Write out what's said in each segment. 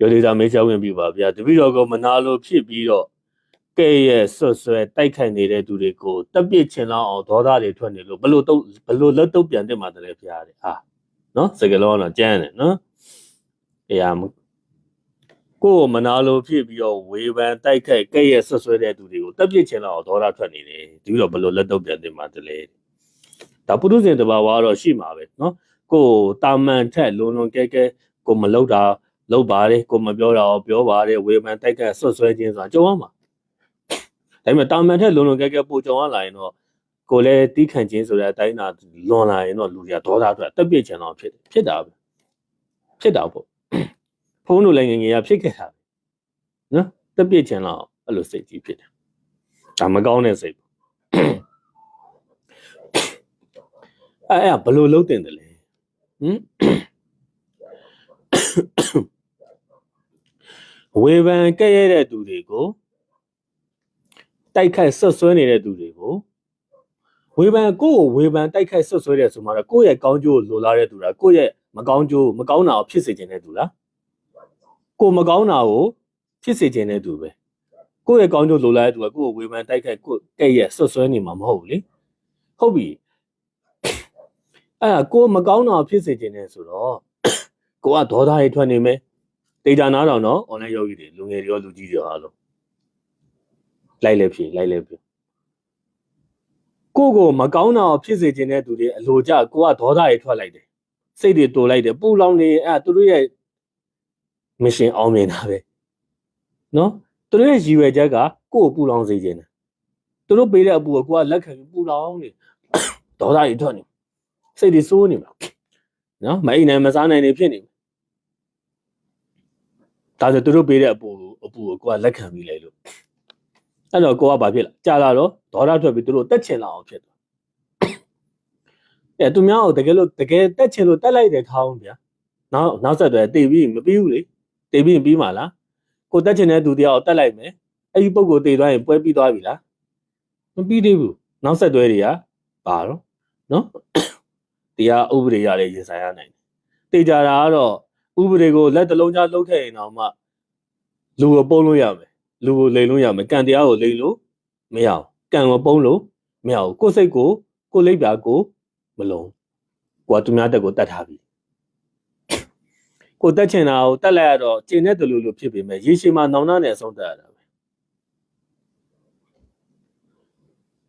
ရော်လေးသားမေးချဝင်ပြီပါဗျာတပည့်တော်ကမနာလို့ဖြစ်ပြီးတော့ကဲ့ရဲ့ဆွတ်ဆွဲတိုက်ခိုက်နေတဲ့သူတွေကိုတက်ပစ်ချင်လောက်အောင်ဒေါသတွေထွက်နေလို့ဘလို့တော့ဘလို့လက်တော့ပြန်တက်မှာတည်းဖျားတယ်ဟာနော်စကလုံးတော့ကြမ်းတယ်နော်အေးအမကိုယ်မနာလို့ဖြစ်ပြီးတော့ဝေဖန်တိုက်ခိုက်ကဲ့ရဲ့ဆွတ်ဆွဲတဲ့သူတွေကိုတက်ပစ်ချင်လောက်အောင်ဒေါသထွက်နေတယ်ဒီတော့ဘလို့လက်တော့ပြန်တက်မှာတည်းဒါပုထုဇဉ်တဘာဝတော့ရှိမှာပဲနော်ကိုယ်တာမန်ထက်လုံလုံကဲကဲကိုမလောက်တာ လောက်ပါတယ်ကိုမပြောတာရောပြောပါတယ်ဝေဖန်တိုက်ကဆွတ်ဆွဲခြင်းဆိုတာကြုံရမှာဒါပေမဲ့တာမန်ထက်လုံလုံကဲကဲပိုကြုံရလာရင်တော့ကိုလည်းတီးခံခြင်းဆိုတဲ့အတိုင်းသာလွန်လာရင်တော့လူတွေကဒေါသအတွက်တက်ပြစ်ချင်တော့ဖြစ်တယ်ဖြစ်တာပဲဖြစ်တာပေါ့ဖုန်းတို့လည်းငယ်ငယ်ရဖြစ်ခဲ့တာပဲနော်တက်ပြစ်ချင်တော့အဲ့လိုစိတ်ကြီးဖြစ်တယ်ဒါမကောင်းတဲ့စိတ်ပေါ့အဲ့အဲ့ဘယ်လိုလုပ်တင်တယ်လဲဟမ် ဝေဖန်ကဲ့ရဲ့တဲ့သူတွေကိုတိုက်ခိုက်ဆွတ်ဆွဲနေတဲ့သူတွေကိုဝေဖန်ကိုယ့်ကိုဝေဖန်တိုက်ခိုက်ဆွတ်ဆွဲတဲ့ဆိုမှတော့ကိုယ့်ရဲ့ကောင်းကျိုးကိုလိုလားတဲ့သူလားကိုယ့်ရဲ့မကောင်းကျိုးမကောင်းတာကိုဖြစ်စေခြင်းတဲ့သူလားကိုယ်မကောင်းတာကိုဖြစ်စေခြင်းတဲ့သူပဲကိုယ့်ရဲ့ကောင်းကျိုးလိုလားတဲ့သူကကိုယ့်ကိုဝေဖန်တိုက်ခိုက်ကိုယ့်ကဲ့ရဲ့ဆွတ်ဆွဲနေမှာမဟုတ်ဘူးလေဟုတ်ပြီအဲ့ဒါကိုယ်မကောင်းတာကိုဖြစ်စေခြင်းတဲ့ဆိုတော့ကိုကဒေါသတွေထွက်နေမယ် ဒေတာနားတော့နော် online ယောဂီတွေလူငယ်တွေရောလူကြီးတွေရောအားလုံးလိုက်လဲဖြေလိုက်လဲဖြေကိုကိုမကောင်းတာကိုဖြစ်စေခြင်းတဲ့သူတွေအလိုကြကိုကဒေါသတွေထွက်လိုက်တယ်စိတ်တွေတိုးလိုက်တယ်ပူလောင်နေအဲ့သူတို့ရဲ့မရှင်အောင်မြင်တာပဲနော်သူတို့ရဲ့ရည်ရွယ်ချက်ကကိုကိုပူလောင်စေခြင်းတယ်သူတို့ပေးတဲ့အပူကိုကိုကလက်ခံပြီးပူလောင်နေဒေါသတွေထွက်နေစိတ်တွေစိုးနေမှာနော်မအိမ်နိုင်မစားနိုင်နေဖြစ်နေ ဒါဆိုသူတို့ပေးတဲ့အပူကိုအပူကိုကိုကလက်ခံပြီးလိုက်လို့အဲ့တော့ကိုကဘာဖြစ်လဲကြာလာတော့ဒေါသထွက်ပြီးသူတို့တက်ချင်လာအောင်ဖြစ်သွားအဲသူများကိုတကယ်လို့တကယ်တက်ချင်လို့တက်လိုက်တယ်ထားအောင်ဗျာနောက်နောက်ဆက်တွဲတေပြီးမပြီးဘူးလေတေပြီးရင်ပြီးမှာလားကိုတက်ချင်တဲ့သူတရားကိုတက်လိုက်မယ်အဲ့ဒီပုံကိုတေသွားရင်ပွဲပြီးသွားပြီလားမပြီးသေးဘူးနောက်ဆက်တွဲတွေကပါတော့နော်တရားဥပဒေရလည်းရင်ဆိုင်ရနိုင်တယ်တေကြတာကတော့ ဥပဒေကိုလက်တစ်လုံးကြားလှုပ်ခဲ့ရင်တော့မှလူကိုပုံလို့ရမယ်လူကိုလိန်လို့ရမယ်ကံတရားကိုလိန်လို့မရအောင်ကံကိုပုံလို့မရအောင်ကိုယ်စိတ်ကိုကိုယ်လိပ်ပြာကိုမလုံးကိုကသူများတက်ကိုတတ်ထားပြီကိုတက်ချင်တာကိုတက်လိုက်ရတော့ကျင်တဲ့တူလူလူဖြစ်ပေမဲ့ရေရှည်မှာနောင်နာနဲ့အဆုံးတက်ရတာပဲ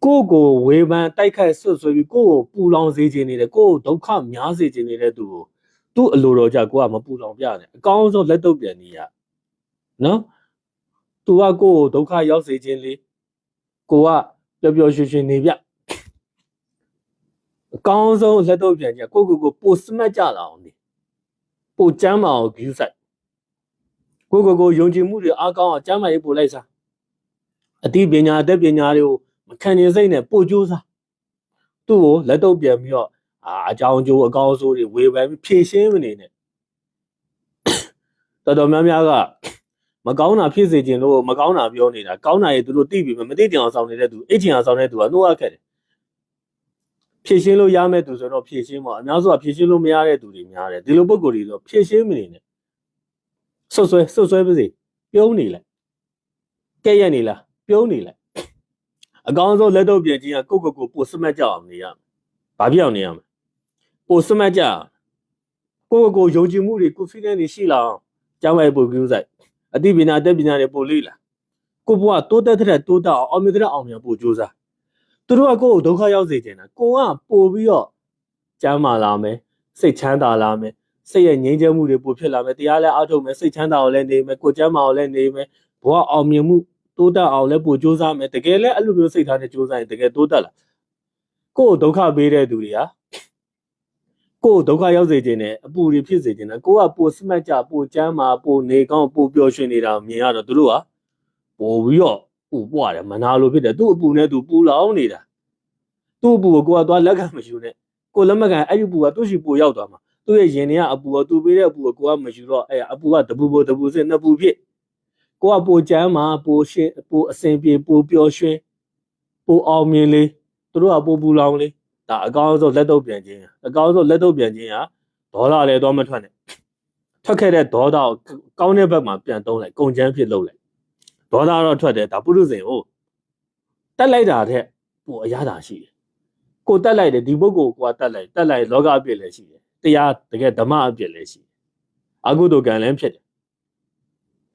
ကိုယ့်ကိုဝေဖန်တိုက်ခိုက်ဆွတ်ဆွဲပြီးကိုယ့်ကိုပူလောင်စေခြင်းနေတယ်ကိုယ့်ကိုဒုက္ခများစေခြင်းနေတဲ့သူကို သူ့အလိုတော်ကြကိုကမပူလောင်ပြနဲ့အကောင်းဆုံးလက်တော့ပြန်နေရနော်သူကကိုယ့်ကိုဒုက္ခရောက်စေခြင်းလေးကိုကပျော်ပျော်ရွှင်ရွှင်နေပြအကောင်းဆုံးလက်တော့ပြန်ကြကိုကိုကိုပိုစမတ်ကြလာအောင်နေပိုကျမ်းမာအောင်ဂယူးဆိုင်ကိုကိုကိုယုံကြည်မှုတွေအားကောင်းအောင်ကျမ်းမာရေးပို့လိုက်စားအသိပညာအတတ်ပညာတွေကိုမခံကျင်စိတ်နဲ့ပို့ကြိုးစားသူ့ကိုလက်တော့ပြန်ပြီးတော့ အာအကြောင်းကျိုးအကောင်းဆိုးတွေဝေဖန်ပြီးဖြည့်ရှင်းမနေနဲ့တော်တော်များများကမကောင်းတာဖြစ်စေခြင်းလို့မကောင်းတာပြောနေတာကောင်းတာရဲ့သူတို့သိပြီမသိတင်အောင်ဆောင်နေတဲ့သူအိတ်ချင်အောင်ဆောင်နေတဲ့သူကနှိုးရခက်တယ်ဖြည့်ရှင်းလို့ရမယ့်သူဆိုတော့ဖြည့်ရှင်းပါအများစုကဖြည့်ရှင်းလို့မရတဲ့သူတွေများတယ်ဒီလိုပုံကိုယ်တွေဆိုဖြည့်ရှင်းမနေနဲ့ဆွတ်ဆွဲဆွတ်ဆွဲပါစေပြုံးနေလိုက်ကဲ့ရဲ့နေလားပြုံးနေလိုက်အကောင်းဆုံးလက်တော့ပြင်ခြင်းကကိုယ့်ကိုယ်ကိုပိုစမတ်ကြအောင်နေရမယ်ဘာဖြစ်အောင်နေရမလဲ ပိုစမတ်ကြကိုယ့်ကိုယ်ယုံကြည်မှုတွေ confidence တွေရှိလာအောင်ကျောင်းဝဲပို့ကြည့်ဆိုင်အသိပညာအတတ်ပညာတွေပို့လေ့လာကိုဘွားတိုးတက်တဲ့တိုးတက်အောင်အောင်မြင်တဲ့အောင်မြင်ပို့ကြိုးစားသူတို့ကကိုယ့်ကိုဒုက္ခရောက်စေချင်တာကိုကပို့ပြီးတော့ကျမ်းမာလာမယ်စိတ်ချမ်းသာလာမယ်စိတ်ရဲ့ငြိမ်းချမ်းမှုတွေပို့ဖြစ်လာမယ်တရားလည်းအားထုတ်မယ်စိတ်ချမ်းသာအောင်လည်းနေမယ်ကိုယ်ကျမ်းမာအောင်လည်းနေမယ်ဘဝအောင်မြင်မှုတိုးတက်အောင်လည်းပို့ကြိုးစားမယ်တကယ်လည်းအဲ့လိုမျိုးစိတ်ထားနဲ့ကြိုးစားရင်တကယ်တိုးတက်လာကိုယ့်ကိုဒုက္ခပေးတဲ့သူတွေဟာ ကိုယ်ဒုက္ခရောက်စေခြင်းနဲ့အပူတွေဖြစ်စေခြင်းနဲ့ကိုကပိုစမတ်ကြပိုကျမ်းမာပိုနေကောင်းပိုပျော်ရွှင်နေတာမြင်ရတော့သူတို့ကပိုပြီးတော့ပူပွားတယ်မနာလိုဖြစ်တယ်သူ့အပူနဲ့သူပူလောင်နေတာသူ့အပူကိုကိုကသွားလက်ခံမယူနဲ့ကိုလက်မခံအဲ့ဒီပူကသူ့ရှိပူရောက်သွားမှာသူ့ရဲ့ရင်ထဲကအပူကသူပေးတဲ့အပူကိုကိုကမယူတော့အဲ့အပူကတပူပိုတပူစင်နှစ်ပူဖြစ်ကိုကပိုကျမ်းမာပိုရှင်းပိုအစင်ပြေပိုပျော်ရွှင်ပိုအောင်မြင်လေးသူတို့ကပိုပူလောင်လေး ဒါအကောင်းဆုံးလက်တော့ပြန်ခြင်းအကောင်းဆုံးလက်တော့ပြန်ခြင်းကဒေါ်လာလည်းတော့မထွက်နဲ့ထွက်ခဲ့တဲ့ဒေါသကိုကောင်းတဲ့ဘက်မှာပြန်သုံးလိုက်ကုံချမ်းဖြစ်လုပ်လိုက်ဒေါသတော့ထွက်တယ်ဒါပုရုဇဉ်ကိုတက်လိုက်တာတဲ့ပိုအရသာရှိတယ်ကိုတက်လိုက်တယ်ဒီပုဂ္ဂိုလ်ကိုကတက်လိုက်တက်လိုက်လောကအပြစ်လည်းရှိတယ်တရားတကယ်ဓမ္မအပြစ်လည်းရှိတယ်အကုသိုလ်ကံလည်းဖြစ်တယ်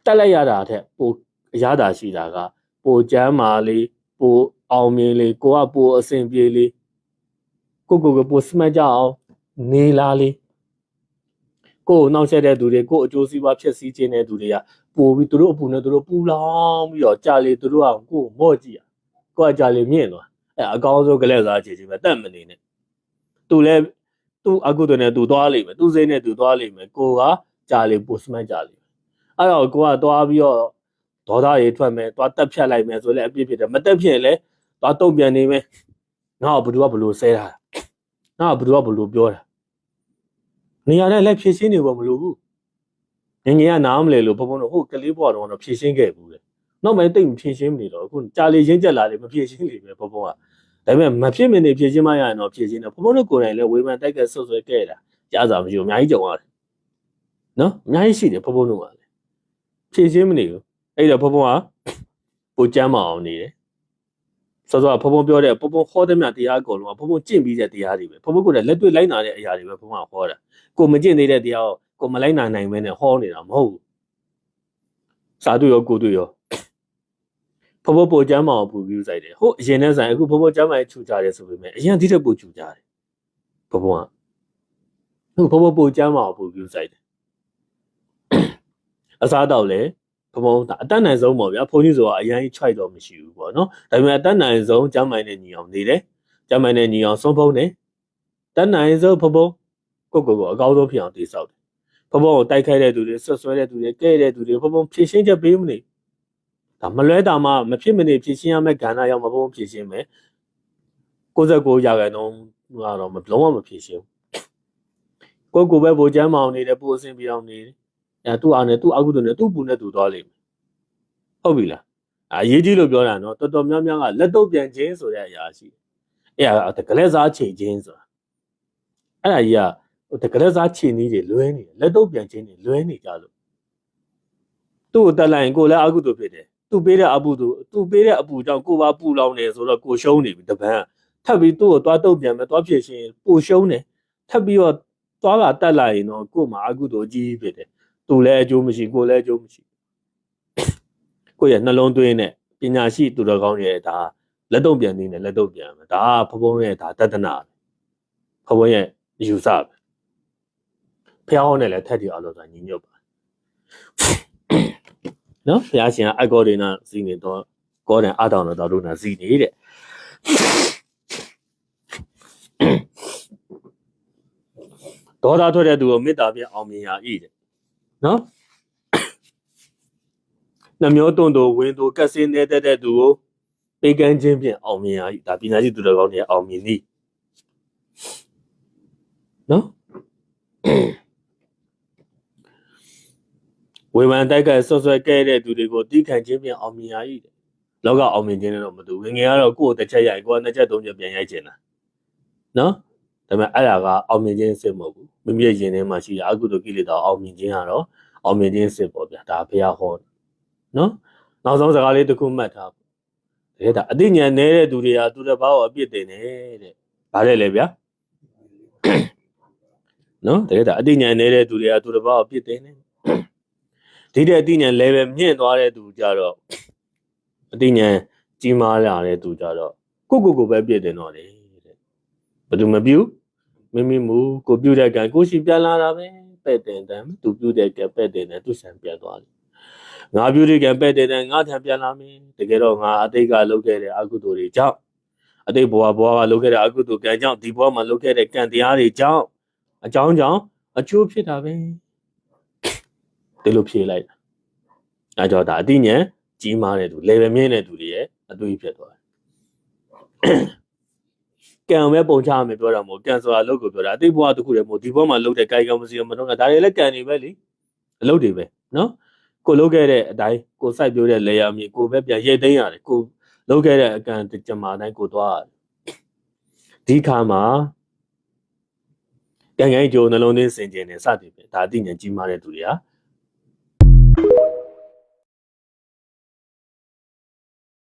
တက်လိုက်ရတာတဲ့ပိုအရသာရှိတာကပိုကျမ်းမာလေးပိုအောင်မြင်လေးကိုကပိုအဆင်ပြေလေး ကိုကိုကပိုစမတ်ကြအောင်နေလားလေးကိုယ်ကိုနှောက်ယှက်တဲ့သူတွေကိုယ်အကျိုးစီးပွားဖြစ်စည်းခြင်းတဲ့သူတွေကပို့ပြီးသူတို့အပူနဲ့သူတို့ပူလောင်ပြီးတော့ကြာလေသူတို့ကကိုယ်ကိုမော့ကြည့်ရကိုယ်ကကြာလေမြင့်သွားအဲအကောင်းဆုံးကလေးစားချေချင်ပဲတက်မနေနဲ့သူလည်းသူ့အကုသိုလ်နဲ့သူသွားလိမ့်မယ်သူစိတ်နဲ့သူသွားလိမ့်မယ်ကိုကကြာလေပိုစမတ်ကြာလေအဲ့တော့ကိုကသွားပြီးတော့ဒေါသရေထွက်မယ်သွားတက်ဖြတ်လိုက်မယ်ဆိုလည်းအပြစ်ဖြစ်တယ်မတက်ဖြစ်ရင်လည်းသွားတုံ့ပြန်နေမယ်ငါ့ကိုဘယ်သူကဘလို့ဆဲတာ ငါ့ကိုဘယ်သူကဘလို့ပြောတာနေရာနဲ့လည်းဖြည့်ရှင်းနေဖို့မလိုဘူးငငယ်ကနားမလဲလို့ဘုံဘုံတို့ဟုတ်ကလေးဘွားတော့တော့ဖြည့်ရှင်းခဲ့ဘူးလေနောက်မှတိတ်မဖြည့်ရှင်းမနေတော့အခုကြာလေရင်းကြက်လာလေမဖြည့်ရှင်းလေပဲဘုံဘုံကဒါပေမဲ့မဖြစ်မနေဖြည့်ရှင်းမရရင်တော့ဖြည့်ရှင်းတယ်ဘုံဘုံတို့ကိုယ်တိုင်လည်းဝေဖန်တိုက်ကဆွဆွဲခဲ့တာကြားစာမရှိဘူးအများကြီးကြုံရတယ်နော်အများကြီးရှိတယ်ဘုံဘုံတို့ကလည်းဖြည့်ရှင်းမနေဘူးအဲ့တော့ဘုံဘုံကပိုကြမ်းမအောင်နေတယ် စောစောကဘုံဘုံပြောတဲ့ဘုံဘုံဟောတဲ့မြတ်တရားအကုန်လုံးကဘုံဘုံကျင့်ပြီးတဲ့တရားတွေပဲဘုံဘုံကလည်းလက်တွေ့လိုက်နာတဲ့အရာတွေပဲဘုံဘုံကဟောတာကိုမကျင့်သေးတဲ့တရားကိုကိုမလိုက်နိုင်နိုင်ပဲနဲ့ဟောနေတာမဟုတ်ဘူးစာတူရောကိုတူရောဖဖို့ပိုကျမ်းမအောင်ပူပြီးစိုက်တယ်ဟုတ်အရင်နဲ့ဆိုင်အခုဖဖို့ကျမ်းမရဲ့ခြူကြတယ်ဆိုပေမဲ့အရင်တိတဲ့ပူခြူကြတယ်ဖဖို့ကအခုဖဖို့ပိုကျမ်းမအောင်ပူပြီးစိုက်တယ်အစားတော့လေ ဖဖို့ဒါအတတ်နိုင်ဆုံးပေါ့ဗျာဘုန်းကြီးဆိုတာအရင်ခြိုက်တော့မရှိဘူးပေါ့နော်ဒါပေမဲ့အတတ်နိုင်ဆုံးကျမ်းမိုင်နဲ့ညီအောင်နေတယ်ကျမ်းမိုင်နဲ့ညီအောင်ဆုံးဖုံးတယ်တတ်နိုင်ဆုံးဖဖို့ကိုကိုကိုအကောင်းဆုံးဖြစ်အောင်တည်ဆောက်တယ်။ဘဘုံကိုတိုက်ခိုက်တဲ့သူတွေဆွဆွဲတဲ့သူတွေကဲတဲ့သူတွေဘဘုံဖြည့်ရှင်းချက်ပေးမနေ။ဒါမလွဲတာမှမဖြစ်မနေဖြည့်ရှင်းရမယ့်ကဏ္ဍရောက်မဘုံဖြည့်ရှင်းမယ်။69ရာခိုင်နှုန်းကတော့မလုံးဝမဖြည့်ရှင်းဘူး။ကိုကိုပဲဗိုလ်ချမ်းမအောင်နေတယ်ပို့အဆင်ပြေအောင်နေတယ်။ အဲသူ့အားနဲ့သူ့အကုသိုလ်နဲ့သူ့ပူနဲ့သူသွားလိမ့်မယ်။ဟုတ်ပြီလား။အရေးကြီးလို့ပြောတာနော်တော်တော်များများကလက်တော့ပြန်ခြင်းဆိုတဲ့အရာရှိတယ်။အဲ့ဒါကလေးစားချိန်ခြင်းဆိုတာအဲ့ဒါကြီးကဟိုတကယ်စားချီနီးတွေလွဲနေတယ်လက်တော့ပြန်ချင်းတွေလွဲနေကြလို့သူ့ကိုတက်လိုက်ရင်ကိုလည်းအကုသို့ဖြစ်တယ်သူပေးတဲ့အပူသူသူပေးတဲ့အပူကြောင့်ကိုပါပူလောင်နေဆိုတော့ကိုရှုံးနေပြီတပန်းထပ်ပြီးသူ့ကိုသွားတုတ်ပြန်မယ်သွားဖြစ်ရှင်ပူရှုံးတယ်ထပ်ပြီးတော့သွားကတက်လိုက်ရင်တော့ကို့မှာအကုသို့ကြီးဖြစ်တယ် သူလည်းအကျိုးမရှိကိုလည်းအကျိုးမရှိကိုယ့်ရဲ့နှလုံးသွင်းတဲ့ပညာရှိသူတော်ကောင်းရဲ့ဒါလက်တော့ပြန်နေတယ်လက်တော့ပြန်မယ်ဒါကဘုံဘုံရဲ့ဒါတဒနာပဲဘုံဘုံရဲ့ယူဆပဲဖះဟောနဲ့လည်းထက်တီအောင်လို့ဆိုတာညီညွတ်ပါနော်ဖះရှင်ကအကောဒေနာစီနေတော့ကောဒန်အတောင်တော်တို့နာစီနေတဲ့ဒေါသထွက်တဲ့သူကိုမေတ္တာဖြင့်အောင်မြင်ရ၏တဲ့ နော်နှမျိုးတွန့်တို့ဝင်းတို့ကက်စင်းနေတဲ့တဲ့သူကိုပေးကမ်းခြင်းဖြင့်အောင်မြင်ရ၏ဒါပညာရှိသူတော်ကောင်းတွေအောင်မြင်သည်နော်ဝေဖန်တိုက်ကဆွဆွဲခဲ့တဲ့သူတွေကိုတီးခံခြင်းပြန်အောင်မြင်ရည်တဲ့လောကအောင်မြင်ခြင်းနဲ့တော့မတူငငယ်ကတော့ကိုယ့်ကိုတစ်ချက်ရိုက်ကိုယ်ကနှစ်ချက်သုံးချက်ပြန်ရိုက်ခြင်းတာနော် ဒါပေမဲ့အဲ့ဒါကအောင်မြင်ခြင်းစစ်မဟုတ်ဘူးမိမိရဲ့ရင်ထဲမှာရှိတဲ့အကုသိုလ်ကိလေသာအောင်မြင်ခြင်းကတော့အောင်မြင်ခြင်းစစ်ပေါ့ဗျာဒါဘုရားဟောနော်နောက်ဆုံးစကားလေးတစ်ခုမှတ်ထားပေါ့တကယ်ဒါအသိဉာဏ်နေတဲ့သူတွေကသူတစ်ပါးကိုအပြစ်တင်တယ်တဲ့ဘာလဲလဲဗျာနော်တကယ်ဒါအသိဉာဏ်နေတဲ့သူတွေကသူတစ်ပါးကိုအပြစ်တင်တယ်ဒီတဲ့အသိဉာဏ် level မြင့်သွားတဲ့သူကြတော့အသိဉာဏ်ကြီးမားလာတဲ့သူကြတော့ကိုကိုကိုပဲပြည့်တင်တော့တယ်တဲ့ဘယ်သူမပြု မိမိမူကိုပြုတဲ့ကံကိုရှိပြန်လာတာပဲပဲ့တင်တယ်သူပြုတဲ့ကံပဲ့တင်တယ်သူဆံပြန်သွားတယ်ငါပြုတဲ့ကံပဲ့တင်တယ်ငါထံပြန်လာမယ်တကယ်တော့ငါအတိတ်ကလုပ်ခဲ့တဲ့အကုသိုလ်တွေကြောင့်အတိတ်ဘဝဘဝကလုပ်ခဲ့တဲ့အကုသိုလ်ကံကြောင့်ဒီဘဝမှာလုပ်ခဲ့တဲ့ကံတရားတွေကြောင့်အကြောင်းကြောင့်အကျိုးဖြစ်တာပဲဒီလိုဖြေလိုက်တာအဲကြောင့်ဒါအတိညာဉ်ကြီးမားတဲ့သူ level မြင့်တဲ့သူတွေရဲ့အသွေးဖြစ်သွားတယ် ကံပဲပုံချရမယ်ပြောတာမဟုတ်ကံဆိုတာလုပ်ကိုပြောတာအတိတ်ဘဝတစ်ခုတည်းမဟုတ်ဒီဘဝမှာလုပ်တဲ့ကာယကံမစီမတော့ကဒါတွေလည်းကံနေပဲလေအလုပ်တွေပဲနော်ကိုလုပ်ခဲ့တဲ့အတိုင်းကိုစိုက်ပြိုးတဲ့လေယာမြေကိုပဲပြန်ရိတ်သိမ်းရတယ်ကိုလုပ်ခဲ့တဲ့အကံကြမှာအတိုင်းကိုသွားရတယ်ဒီခါမှာကံကံကြိုးနှလုံးသွင်းစင်ကြင်တယ်စသည်ဖြင့်ဒါအသိဉာဏ်ကြီးမားတဲ့သူတွေဟာ